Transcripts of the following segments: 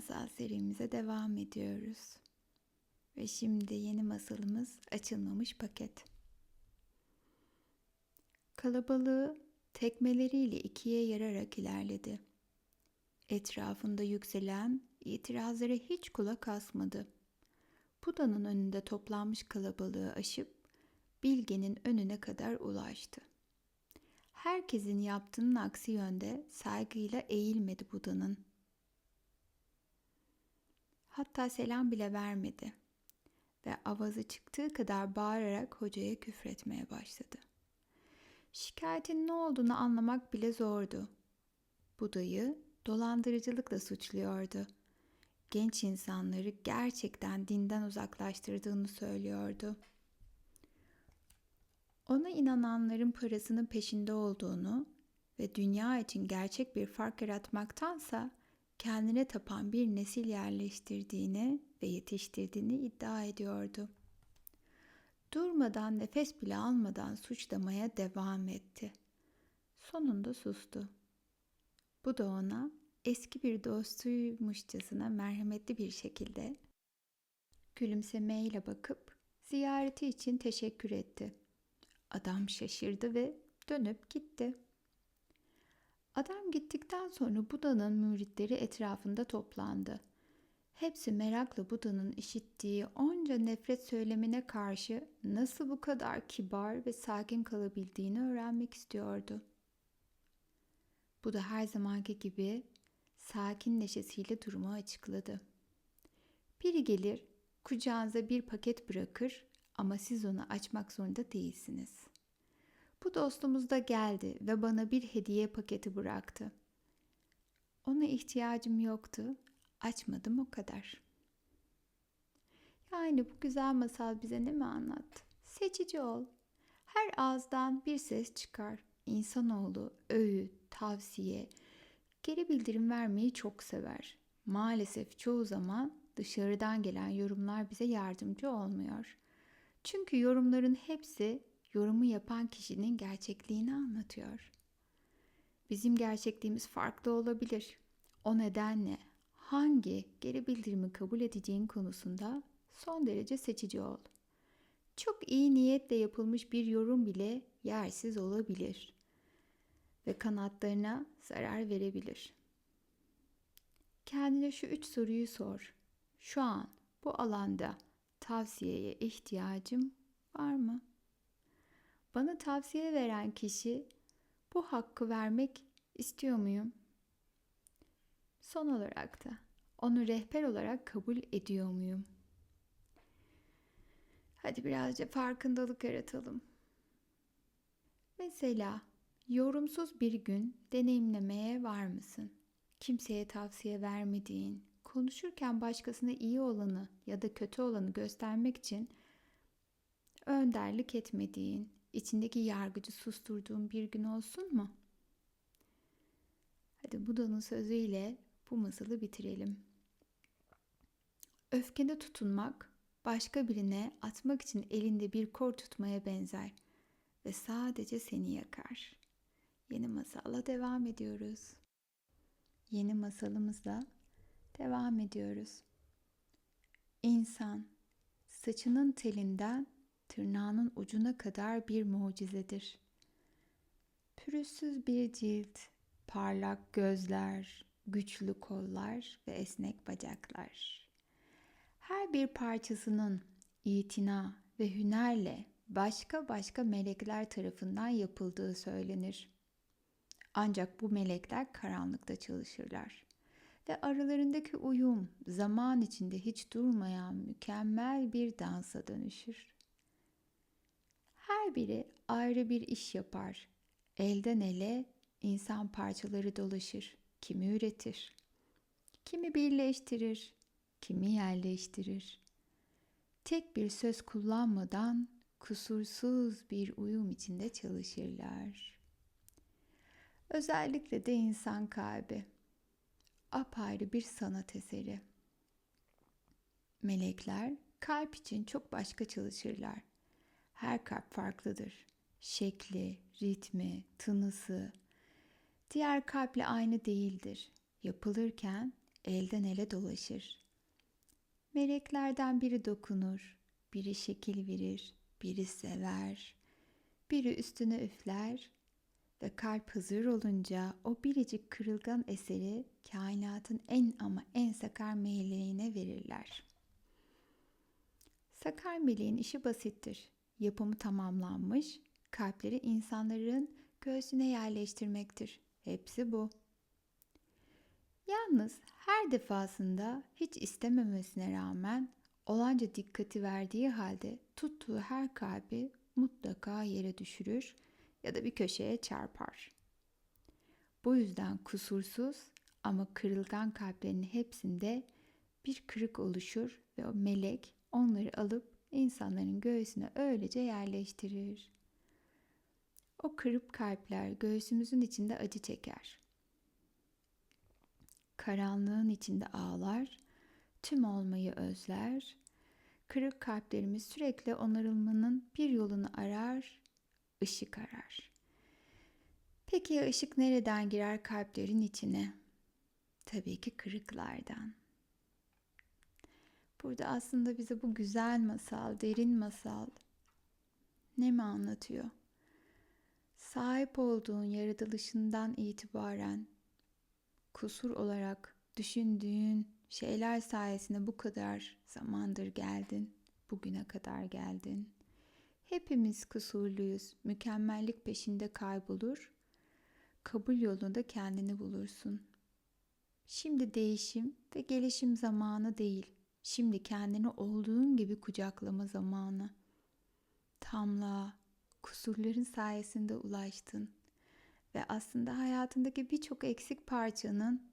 masal serimize devam ediyoruz. Ve şimdi yeni masalımız açılmamış paket. Kalabalığı tekmeleriyle ikiye yararak ilerledi. Etrafında yükselen itirazlara hiç kulak asmadı. Buda'nın önünde toplanmış kalabalığı aşıp Bilge'nin önüne kadar ulaştı. Herkesin yaptığının aksi yönde saygıyla eğilmedi Buda'nın. Hatta selam bile vermedi ve avazı çıktığı kadar bağırarak hocaya küfretmeye başladı. Şikayetin ne olduğunu anlamak bile zordu. Buda'yı dolandırıcılıkla suçluyordu. Genç insanları gerçekten dinden uzaklaştırdığını söylüyordu. Ona inananların parasının peşinde olduğunu ve dünya için gerçek bir fark yaratmaktansa kendine tapan bir nesil yerleştirdiğini ve yetiştirdiğini iddia ediyordu. Durmadan nefes bile almadan suçlamaya devam etti. Sonunda sustu. Bu da ona eski bir dostuymuşçasına merhametli bir şekilde gülümsemeyle bakıp ziyareti için teşekkür etti. Adam şaşırdı ve dönüp gitti. Adam gittikten sonra Buda'nın müritleri etrafında toplandı. Hepsi merakla Buda'nın işittiği onca nefret söylemine karşı nasıl bu kadar kibar ve sakin kalabildiğini öğrenmek istiyordu. Buda her zamanki gibi sakin neşesiyle durumu açıkladı. Biri gelir, kucağınıza bir paket bırakır ama siz onu açmak zorunda değilsiniz. Bu dostumuz da geldi ve bana bir hediye paketi bıraktı. Ona ihtiyacım yoktu. Açmadım o kadar. Yani bu güzel masal bize ne mi anlattı? Seçici ol. Her ağızdan bir ses çıkar. İnsanoğlu öğüt, tavsiye, geri bildirim vermeyi çok sever. Maalesef çoğu zaman dışarıdan gelen yorumlar bize yardımcı olmuyor. Çünkü yorumların hepsi yorumu yapan kişinin gerçekliğini anlatıyor. Bizim gerçekliğimiz farklı olabilir. O nedenle hangi geri bildirimi kabul edeceğin konusunda son derece seçici ol. Çok iyi niyetle yapılmış bir yorum bile yersiz olabilir ve kanatlarına zarar verebilir. Kendine şu üç soruyu sor. Şu an bu alanda tavsiyeye ihtiyacım var mı? Bana tavsiye veren kişi bu hakkı vermek istiyor muyum? Son olarak da onu rehber olarak kabul ediyor muyum? Hadi birazcık farkındalık yaratalım. Mesela yorumsuz bir gün deneyimlemeye var mısın? Kimseye tavsiye vermediğin, konuşurken başkasına iyi olanı ya da kötü olanı göstermek için önderlik etmediğin, içindeki yargıcı susturduğun bir gün olsun mu? Hadi Buda'nın sözüyle bu masalı bitirelim. Öfkene tutunmak, başka birine atmak için elinde bir kor tutmaya benzer ve sadece seni yakar. Yeni masalla devam ediyoruz. Yeni masalımızla devam ediyoruz. İnsan saçının telinden tırnağının ucuna kadar bir mucizedir. Pürüzsüz bir cilt, parlak gözler, güçlü kollar ve esnek bacaklar. Her bir parçasının itina ve hünerle başka başka melekler tarafından yapıldığı söylenir. Ancak bu melekler karanlıkta çalışırlar ve aralarındaki uyum zaman içinde hiç durmayan mükemmel bir dansa dönüşür. Her biri ayrı bir iş yapar. Elden ele insan parçaları dolaşır. Kimi üretir, kimi birleştirir, kimi yerleştirir. Tek bir söz kullanmadan kusursuz bir uyum içinde çalışırlar. Özellikle de insan kalbi. Apayrı bir sanat eseri. Melekler kalp için çok başka çalışırlar. Her kalp farklıdır. Şekli, ritmi, tınısı diğer kalple aynı değildir. Yapılırken elden ele dolaşır. Meleklerden biri dokunur, biri şekil verir, biri sever, biri üstüne üfler ve kalp hazır olunca o biricik kırılgan eseri kainatın en ama en sakar meleğine verirler. Sakar meleğin işi basittir. Yapımı tamamlanmış, kalpleri insanların göğsüne yerleştirmektir. Hepsi bu. Yalnız her defasında hiç istememesine rağmen olanca dikkati verdiği halde tuttuğu her kalbi mutlaka yere düşürür ya da bir köşeye çarpar. Bu yüzden kusursuz ama kırılgan kalplerin hepsinde bir kırık oluşur ve o melek onları alıp insanların göğsüne öylece yerleştirir. O kırıp kalpler göğsümüzün içinde acı çeker. Karanlığın içinde ağlar, tüm olmayı özler. Kırık kalplerimiz sürekli onarılmanın bir yolunu arar, ışık arar. Peki ya ışık nereden girer kalplerin içine? Tabii ki kırıklardan. Burada aslında bize bu güzel masal, derin masal ne mi anlatıyor? Sahip olduğun yaratılışından itibaren kusur olarak düşündüğün şeyler sayesinde bu kadar zamandır geldin, bugüne kadar geldin. Hepimiz kusurluyuz, mükemmellik peşinde kaybolur, kabul yolunda kendini bulursun. Şimdi değişim ve gelişim zamanı değil, şimdi kendini olduğun gibi kucaklama zamanı. Tamlığa, kusurların sayesinde ulaştın ve aslında hayatındaki birçok eksik parçanın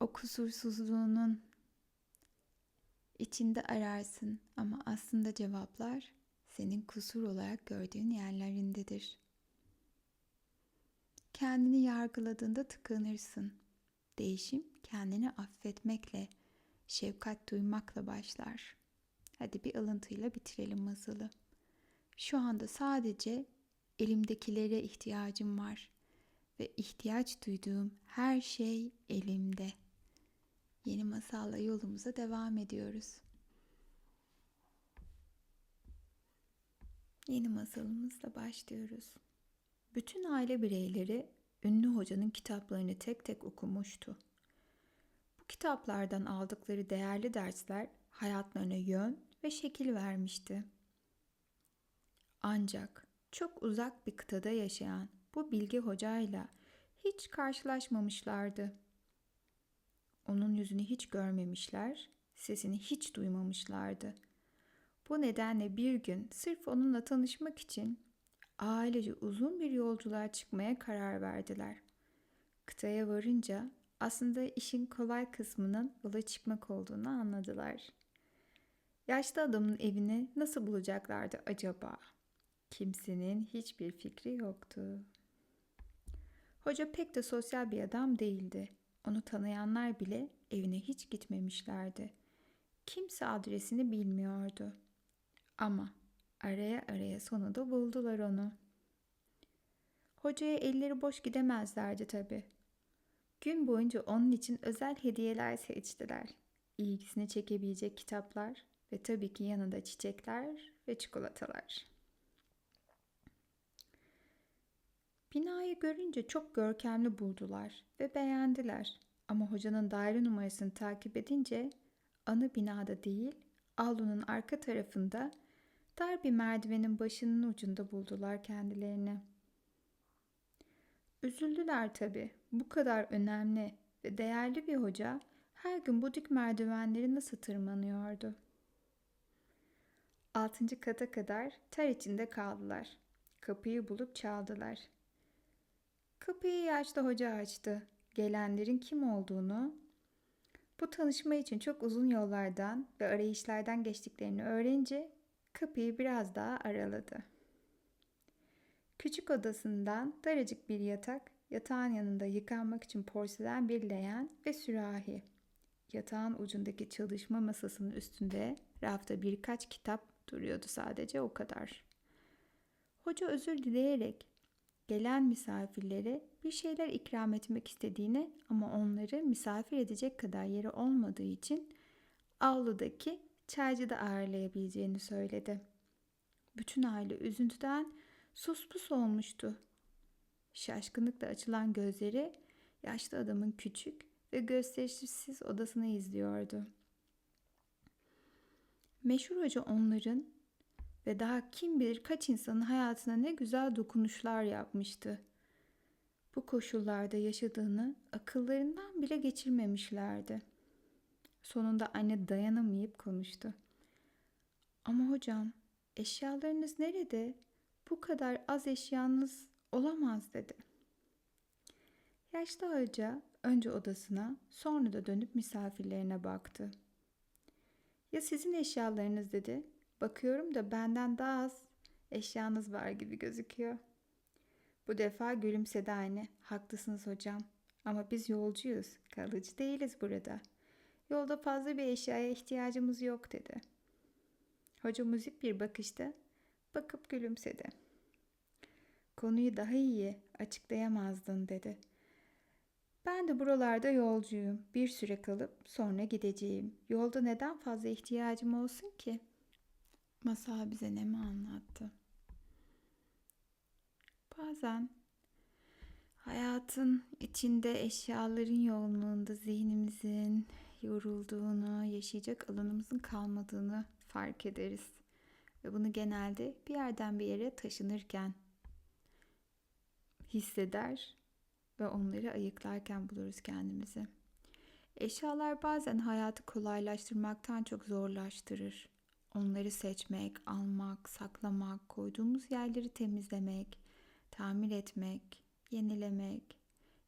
o kusursuzluğunun içinde ararsın ama aslında cevaplar senin kusur olarak gördüğün yerlerindedir. Kendini yargıladığında tıkanırsın. Değişim kendini affetmekle, şefkat duymakla başlar. Hadi bir alıntıyla bitirelim masalı. Şu anda sadece elimdekilere ihtiyacım var ve ihtiyaç duyduğum her şey elimde. Yeni masalla yolumuza devam ediyoruz. Yeni masalımızla başlıyoruz. Bütün aile bireyleri ünlü hocanın kitaplarını tek tek okumuştu. Kitaplardan aldıkları değerli dersler hayatlarına yön ve şekil vermişti. Ancak çok uzak bir kıtada yaşayan bu bilgi hocayla hiç karşılaşmamışlardı. Onun yüzünü hiç görmemişler, sesini hiç duymamışlardı. Bu nedenle bir gün sırf onunla tanışmak için ailece uzun bir yolculuğa çıkmaya karar verdiler. Kıtaya varınca aslında işin kolay kısmının yola çıkmak olduğunu anladılar. Yaşlı adamın evini nasıl bulacaklardı acaba? Kimsenin hiçbir fikri yoktu. Hoca pek de sosyal bir adam değildi. Onu tanıyanlar bile evine hiç gitmemişlerdi. Kimse adresini bilmiyordu. Ama araya araya sonunda buldular onu. Hocaya elleri boş gidemezlerdi tabi. Gün boyunca onun için özel hediyeler seçtiler. İlgisini çekebilecek kitaplar ve tabii ki yanında çiçekler ve çikolatalar. Binayı görünce çok görkemli buldular ve beğendiler. Ama hocanın daire numarasını takip edince ana binada değil, avlunun arka tarafında dar bir merdivenin başının ucunda buldular kendilerini. Üzüldüler tabi. Bu kadar önemli ve değerli bir hoca her gün bu dik merdivenleri nasıl tırmanıyordu? Altıncı kata kadar ter içinde kaldılar. Kapıyı bulup çaldılar. Kapıyı yaşlı hoca açtı. Gelenlerin kim olduğunu, bu tanışma için çok uzun yollardan ve arayışlardan geçtiklerini öğrenince kapıyı biraz daha araladı. Küçük odasından daracık bir yatak, yatağın yanında yıkanmak için porselen bir leğen ve sürahi. Yatağın ucundaki çalışma masasının üstünde rafta birkaç kitap duruyordu sadece o kadar. Hoca özür dileyerek gelen misafirlere bir şeyler ikram etmek istediğini ama onları misafir edecek kadar yeri olmadığı için avludaki çaycıda ağırlayabileceğini söyledi. Bütün aile üzüntüden suspus olmuştu. Şaşkınlıkla açılan gözleri yaşlı adamın küçük ve gösterişsiz odasını izliyordu. Meşhur hoca onların ve daha kim bilir kaç insanın hayatına ne güzel dokunuşlar yapmıştı. Bu koşullarda yaşadığını akıllarından bile geçirmemişlerdi. Sonunda anne dayanamayıp konuştu. Ama hocam, eşyalarınız nerede? Bu kadar az eşyanız olamaz dedi. Yaşlı hoca önce odasına, sonra da dönüp misafirlerine baktı. Ya sizin eşyalarınız dedi. Bakıyorum da benden daha az eşyanız var gibi gözüküyor. Bu defa gülümsedi anne. Haklısınız hocam. Ama biz yolcuyuz. Kalıcı değiliz burada. Yolda fazla bir eşyaya ihtiyacımız yok dedi. Hoca müzik bir bakışta bakıp gülümsedi. Konuyu daha iyi açıklayamazdın dedi. Ben de buralarda yolcuyum. Bir süre kalıp sonra gideceğim. Yolda neden fazla ihtiyacım olsun ki?'' Masal bize ne mi anlattı? Bazen hayatın içinde eşyaların yoğunluğunda zihnimizin yorulduğunu, yaşayacak alanımızın kalmadığını fark ederiz. Ve bunu genelde bir yerden bir yere taşınırken hisseder ve onları ayıklarken buluruz kendimizi. Eşyalar bazen hayatı kolaylaştırmaktan çok zorlaştırır. Onları seçmek, almak, saklamak, koyduğumuz yerleri temizlemek, tamir etmek, yenilemek,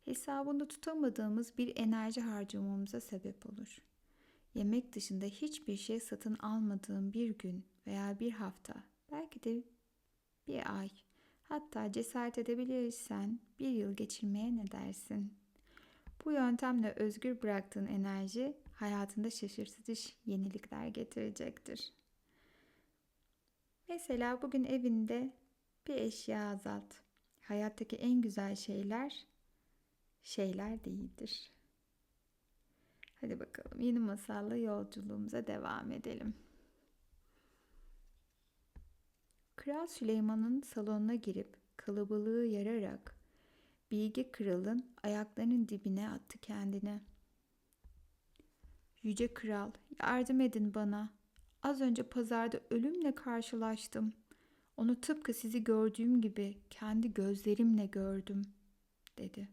hesabında tutamadığımız bir enerji harcamamıza sebep olur. Yemek dışında hiçbir şey satın almadığım bir gün veya bir hafta, belki de bir ay, hatta cesaret edebilirsen bir yıl geçirmeye ne dersin? Bu yöntemle özgür bıraktığın enerji hayatında şaşırtıcı yenilikler getirecektir. Mesela bugün evinde bir eşya azalt. Hayattaki en güzel şeyler şeyler değildir. Hadi bakalım yeni masalla yolculuğumuza devam edelim. Kral Süleyman'ın salonuna girip kalabalığı yararak Bilge Kral'ın ayaklarının dibine attı kendini. Yüce Kral, yardım edin bana. Az önce pazarda ölümle karşılaştım. Onu tıpkı sizi gördüğüm gibi kendi gözlerimle gördüm, dedi.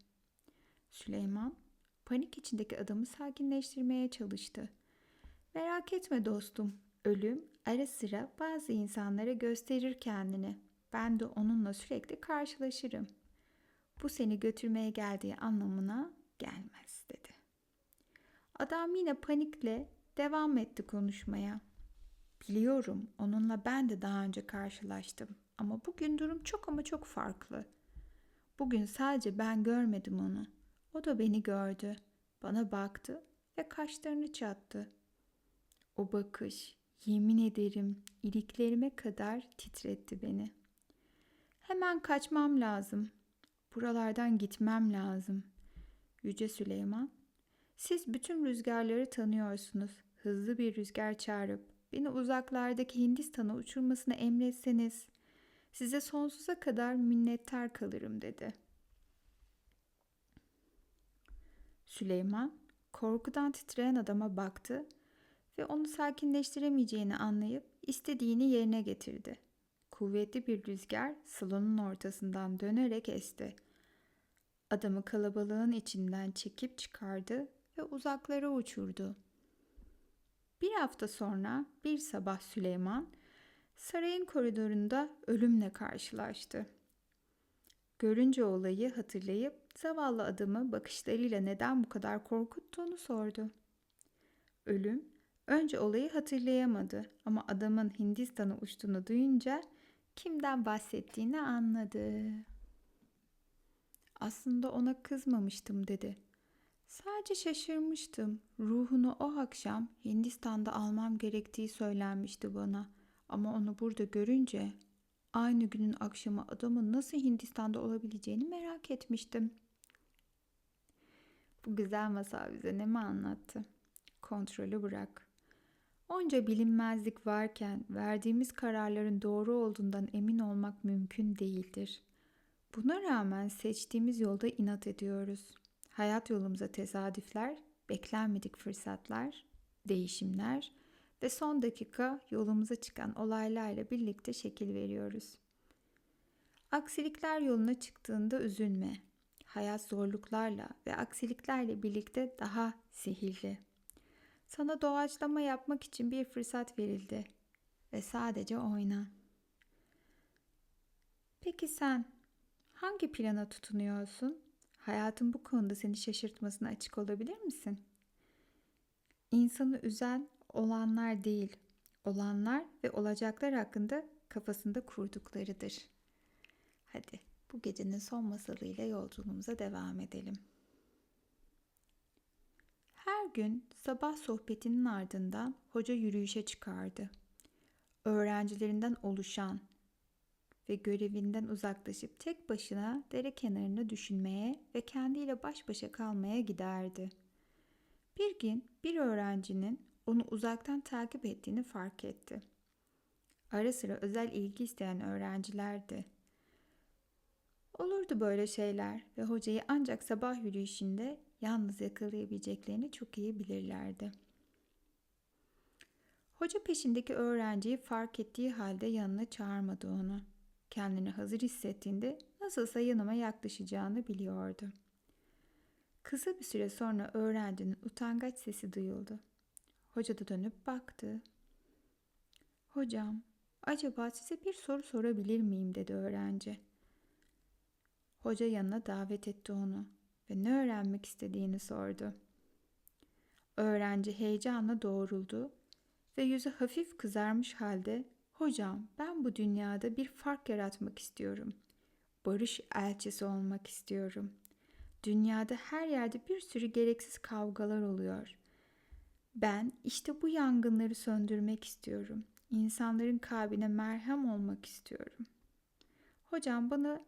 Süleyman, panik içindeki adamı sakinleştirmeye çalıştı. Merak etme dostum, ölüm ara sıra bazı insanlara gösterir kendini. Ben de onunla sürekli karşılaşırım. Bu seni götürmeye geldiği anlamına gelmez, dedi. Adam yine panikle devam etti konuşmaya. Biliyorum onunla ben de daha önce karşılaştım ama bugün durum çok ama çok farklı. Bugün sadece ben görmedim onu. O da beni gördü. Bana baktı ve kaşlarını çattı. O bakış yemin ederim iliklerime kadar titretti beni. Hemen kaçmam lazım. Buralardan gitmem lazım. Yüce Süleyman, siz bütün rüzgarları tanıyorsunuz. Hızlı bir rüzgar çağırıp beni uzaklardaki Hindistan'a uçurmasını emretseniz size sonsuza kadar minnettar kalırım dedi. Süleyman korkudan titreyen adama baktı ve onu sakinleştiremeyeceğini anlayıp istediğini yerine getirdi. Kuvvetli bir rüzgar salonun ortasından dönerek esti. Adamı kalabalığın içinden çekip çıkardı ve uzaklara uçurdu. Bir hafta sonra bir sabah Süleyman sarayın koridorunda ölümle karşılaştı. Görünce olayı hatırlayıp zavallı adamı bakışlarıyla neden bu kadar korkuttuğunu sordu. Ölüm önce olayı hatırlayamadı ama adamın Hindistan'a uçtuğunu duyunca kimden bahsettiğini anladı. Aslında ona kızmamıştım dedi. Sadece şaşırmıştım. Ruhunu o akşam Hindistan'da almam gerektiği söylenmişti bana. Ama onu burada görünce Aynı günün akşamı adamın nasıl Hindistan'da olabileceğini merak etmiştim. Bu güzel masal bize ne mi anlattı? Kontrolü bırak. Onca bilinmezlik varken verdiğimiz kararların doğru olduğundan emin olmak mümkün değildir. Buna rağmen seçtiğimiz yolda inat ediyoruz. Hayat yolumuza tesadüfler, beklenmedik fırsatlar, değişimler ve son dakika yolumuza çıkan olaylarla birlikte şekil veriyoruz. Aksilikler yoluna çıktığında üzülme. Hayat zorluklarla ve aksiliklerle birlikte daha sihirli. Sana doğaçlama yapmak için bir fırsat verildi ve sadece oyna. Peki sen hangi plana tutunuyorsun? Hayatın bu konuda seni şaşırtmasına açık olabilir misin? İnsanı üzen olanlar değil, olanlar ve olacaklar hakkında kafasında kurduklarıdır. Hadi bu gecenin son masalıyla yolculuğumuza devam edelim. Gün sabah sohbetinin ardından hoca yürüyüşe çıkardı. Öğrencilerinden oluşan ve görevinden uzaklaşıp tek başına dere kenarında düşünmeye ve kendiyle baş başa kalmaya giderdi. Bir gün bir öğrencinin onu uzaktan takip ettiğini fark etti. Ara sıra özel ilgi isteyen öğrencilerdi. Olurdu böyle şeyler ve hocayı ancak sabah yürüyüşünde yalnız yakalayabileceklerini çok iyi bilirlerdi. Hoca peşindeki öğrenciyi fark ettiği halde yanına çağırmadı onu. Kendini hazır hissettiğinde nasılsa yanıma yaklaşacağını biliyordu. Kısa bir süre sonra öğrencinin utangaç sesi duyuldu. Hoca da dönüp baktı. Hocam, acaba size bir soru sorabilir miyim dedi öğrenci. Hoca yanına davet etti onu ve ne öğrenmek istediğini sordu. Öğrenci heyecanla doğruldu ve yüzü hafif kızarmış halde "Hocam, ben bu dünyada bir fark yaratmak istiyorum. Barış elçisi olmak istiyorum. Dünyada her yerde bir sürü gereksiz kavgalar oluyor. Ben işte bu yangınları söndürmek istiyorum. İnsanların kalbine merhem olmak istiyorum. Hocam bana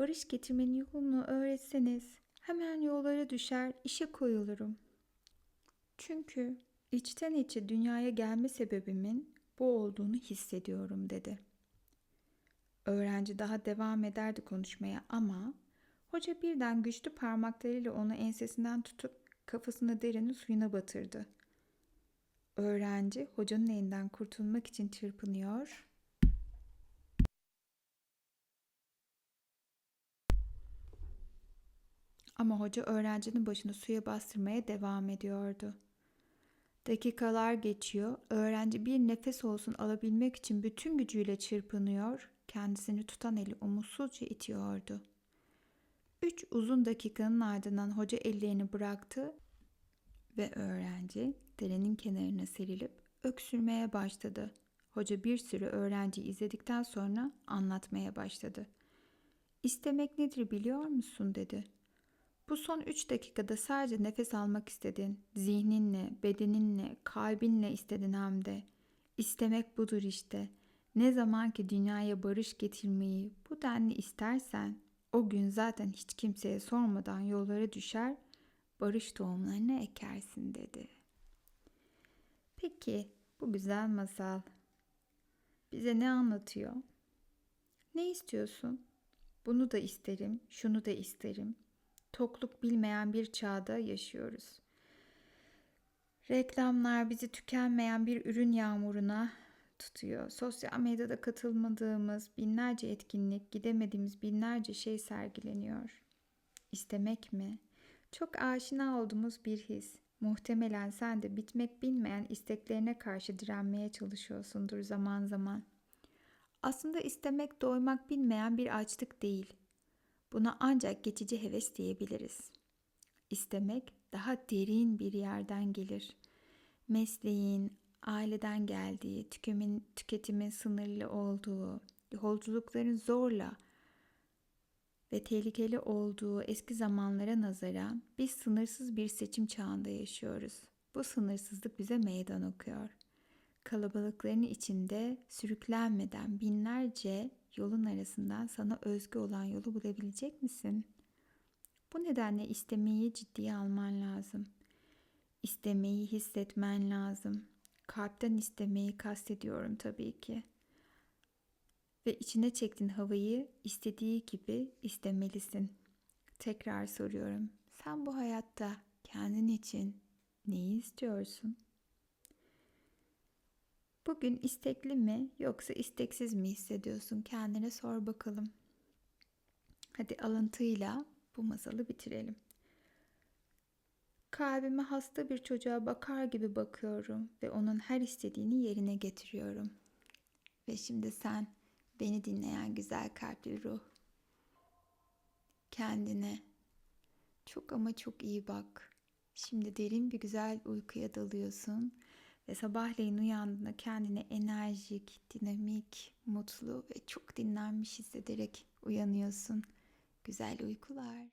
barış getirmenin yolunu öğretseniz hemen yollara düşer, işe koyulurum. Çünkü içten içe dünyaya gelme sebebimin bu olduğunu hissediyorum dedi. Öğrenci daha devam ederdi konuşmaya ama hoca birden güçlü parmaklarıyla onu ensesinden tutup kafasını derinin suyuna batırdı. Öğrenci hocanın elinden kurtulmak için çırpınıyor Ama hoca öğrencinin başını suya bastırmaya devam ediyordu. Dakikalar geçiyor, öğrenci bir nefes olsun alabilmek için bütün gücüyle çırpınıyor, kendisini tutan eli umutsuzca itiyordu. Üç uzun dakikanın ardından hoca ellerini bıraktı ve öğrenci derenin kenarına serilip öksürmeye başladı. Hoca bir sürü öğrenci izledikten sonra anlatmaya başladı. İstemek nedir biliyor musun dedi. Bu son üç dakikada sadece nefes almak istedin. Zihninle, bedeninle, kalbinle istedin hem de. İstemek budur işte. Ne zaman ki dünyaya barış getirmeyi bu denli istersen o gün zaten hiç kimseye sormadan yollara düşer, barış tohumlarını ekersin dedi. Peki bu güzel masal bize ne anlatıyor? Ne istiyorsun? Bunu da isterim, şunu da isterim tokluk bilmeyen bir çağda yaşıyoruz. Reklamlar bizi tükenmeyen bir ürün yağmuruna tutuyor. Sosyal medyada katılmadığımız binlerce etkinlik, gidemediğimiz binlerce şey sergileniyor. İstemek mi? Çok aşina olduğumuz bir his. Muhtemelen sen de bitmek bilmeyen isteklerine karşı direnmeye çalışıyorsundur zaman zaman. Aslında istemek doymak bilmeyen bir açlık değil. Buna ancak geçici heves diyebiliriz. İstemek daha derin bir yerden gelir. Mesleğin, aileden geldiği, tükemin, tüketimin sınırlı olduğu, yolculukların zorla ve tehlikeli olduğu eski zamanlara nazaran biz sınırsız bir seçim çağında yaşıyoruz. Bu sınırsızlık bize meydan okuyor. Kalabalıkların içinde sürüklenmeden binlerce yolun arasından sana özgü olan yolu bulabilecek misin? Bu nedenle istemeyi ciddiye alman lazım. İstemeyi hissetmen lazım. Kalpten istemeyi kastediyorum tabii ki. Ve içine çektiğin havayı istediği gibi istemelisin. Tekrar soruyorum. Sen bu hayatta kendin için neyi istiyorsun? Bugün istekli mi yoksa isteksiz mi hissediyorsun? Kendine sor bakalım. Hadi alıntıyla bu masalı bitirelim. Kalbime hasta bir çocuğa bakar gibi bakıyorum ve onun her istediğini yerine getiriyorum. Ve şimdi sen beni dinleyen güzel kalpli ruh. Kendine çok ama çok iyi bak. Şimdi derin bir güzel uykuya dalıyorsun ve sabahleyin uyandığında kendini enerjik, dinamik, mutlu ve çok dinlenmiş hissederek uyanıyorsun. Güzel uykular.